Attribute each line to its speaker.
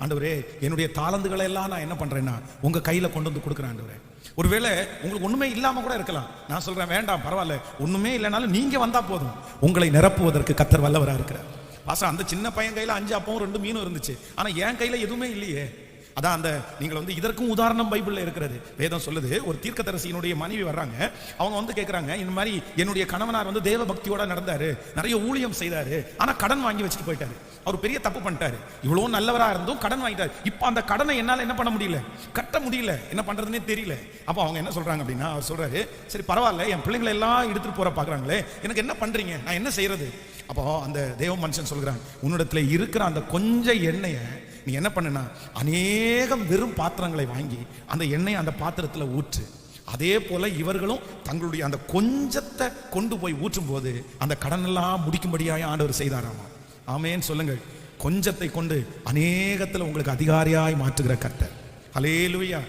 Speaker 1: ஆண்டவரே என்னுடைய தாளந்துகளை எல்லாம் நான் என்ன பண்றேன்னா உங்க கையில கொண்டு வந்து கொடுக்குறேன் ஆண்டவரே. ஒருவேளை உங்களுக்கு ஒண்ணுமே இல்லாம கூட இருக்கலாம். நான் சொல்றேன் வேண்டாம் பரவாயில்ல. ஒண்ணுமே இல்லைனாலும் நீங்க வந்தா போதும். உங்களை நிரப்புவதற்கு கத்தர் வல்லவராக இருக்கிறார். பாசா அந்த சின்ன பையன் கையில அஞ்சு அப்பவும் ரெண்டு மீனும் இருந்துச்சு. ஆனா என் கையில எதுவுமே இல்லையே. அதான் அந்த நீங்கள் வந்து இதற்கும் உதாரணம் பைபிளில் இருக்கிறது. வேதம் சொல்லுது ஒரு தீர்க்கதரிசியினுடைய மனைவி வர்றாங்க. அவங்க வந்து கேட்குறாங்க இந்த மாதிரி என்னுடைய கணவனார் வந்து தேவ பக்தியோட நடந்தாரு நிறைய ஊழியம் செய்தாரு ஆனால் கடன் வாங்கி வச்சுட்டு போயிட்டாரு. அவர் பெரிய தப்பு பண்ணிட்டாரு. இவ்வளோ நல்லவராக இருந்தும் கடன் வாங்கிட்டாரு. இப்போ அந்த கடனை என்னால் என்ன பண்ண முடியல? கட்ட முடியல. என்ன பண்ணுறதுனே தெரியல. அப்போ அவங்க என்ன சொல்கிறாங்க அப்படின்னா அவர் சொல்கிறாரு சரி பரவாயில்ல என் பிள்ளைங்களை எல்லாம் எடுத்துகிட்டு போகிற பார்க்குறாங்களே எனக்கு என்ன பண்ணுறீங்க நான் என்ன செய்யறது? அப்போ அந்த தேவ மனுஷன் சொல்கிறான் உன்னிடத்தில் இருக்கிற அந்த கொஞ்சம் எண்ணெயை நீ என்ன பண்ணுனா அநேகம் வெறும் பாத்திரங்களை வாங்கி அந்த எண்ணெயை அந்த பாத்திரத்தில் ஊற்று. அதே போல இவர்களும் தங்களுடைய அந்த கொஞ்சத்தை கொண்டு போய் ஊற்றும் போது அந்த கடனெல்லாம் முடிக்கும்படியாய் ஆண்டவர் செய்தாராமா? ஆமேன்னு சொல்லுங்கள். கொஞ்சத்தை கொண்டு அநேகத்தில் உங்களுக்கு அதிகாரியாய் மாற்றுகிற கர்த்தர். ஹalleluya.